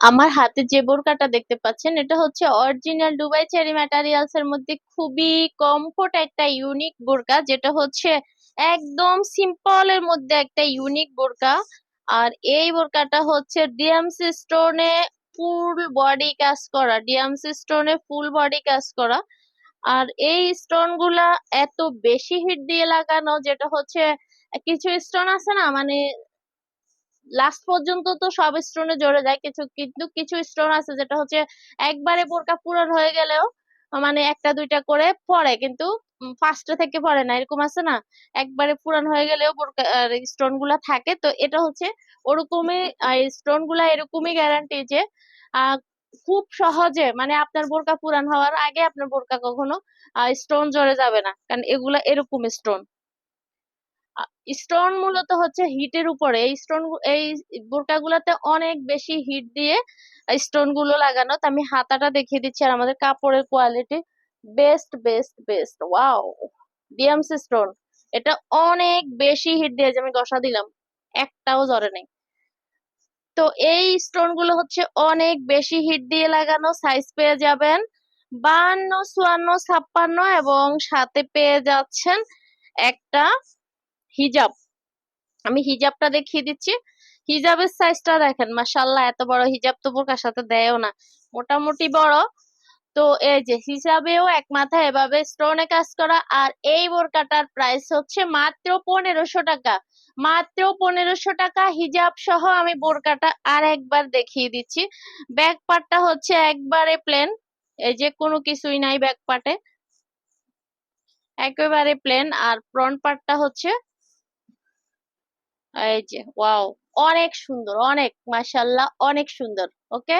আমার হাতে যে বোরকাটা দেখতে পাচ্ছেন, এটা হচ্ছে অরিজিনাল দুবাই চেরি ম্যাটেরিয়ালস এর মধ্যে খুবই কমফোর্ট একটা ইউনিক বোরকা, যেটা হচ্ছে একদম সিম্পল এর মধ্যে একটা ইউনিক বোরকা। আর এই বোরকাটা হচ্ছে ডিএমসি স্টোনে ফুল বডি কাজ করা ডিএমসি স্টোনে ফুল বডি কাজ করা। আর এই স্টোনগুলা এত বেশি হিট দিয়ে লাগানো, যেটা হচ্ছে, কিছু স্টোন আছে না মানে লাস্ট পর্যন্ত তো সব স্টোনে জড়ে যায়, কিছু, কিন্তু কিছু স্টোন আছে যেটা হচ্ছে একবারে বোরকা পূরণ হয়ে গেলেও মানে একটা, দুইটা করে পড়ে, কিন্তু ফার্স্টে থেকে পড়ে না, এরকম আছে না? একবারে পূরণ হয়ে গেলেও স্টোনগুলা থাকে, তো এটা হচ্ছে ওরকমই স্টোনগুলা এরকমই গ্যারান্টি যে খুব সহজে মানে আপনার বোরকা পুরান হওয়ার আগে আপনার বোরকা কখনো স্টোন জড়ে যাবে না, কারণ এগুলা এরকম স্টোন স্টোন মূলত হচ্ছে হিটের উপরে। এই স্টোন এই বোরকাগুলোতে অনেক বেশি হিট দিয়ে স্টোনগুলো লাগানো। তো আমি হাতাটা দেখিয়ে দিচ্ছি আর আমাদের কাপড়ের quality best best best wow DMC stone এটা অনেক বেশি হিট দিয়ে আমি গসা দিলাম, একটাও জ্বরে নেই। তো এই স্টোনগুলো হচ্ছে অনেক বেশি হিট দিয়ে লাগানো সাইজ পেয়ে যাবেন বান্ন, চুয়ান্ন, ছাপ্পান্ন এবং সাথে পেয়ে যাচ্ছেন একটা হিজাব। আমি হিজাবটা দেখিয়ে দিচ্ছি। হিজাবের সাইজটা দেখেন মাসাল্লাহ এত বড় হিজাব তো বোরকার সাথে দেয়ও না। মোটামুটি বড়। তো এই যে হিসাবেও এক মাথায় এভাবে স্টোনে কাজ করা আর এই বোরকাটার প্রাইস হচ্ছে মাত্র পনেরোশো টাকা। মাত্র পনেরোশো টাকা হিজাব সহ আমি বোরকাটা আর একবার দেখিয়ে দিচ্ছি। ব্যাক পার্টটা হচ্ছে একবারে প্লেন এই যে, কোনো কিছুই নাই ব্যাক পার্টে একেবারে প্লেন আর ফ্রন্ট পার্টটা হচ্ছে এই যে ওয়াও অনেক সুন্দর অনেক মাশাল্লাহ অনেক সুন্দর ওকে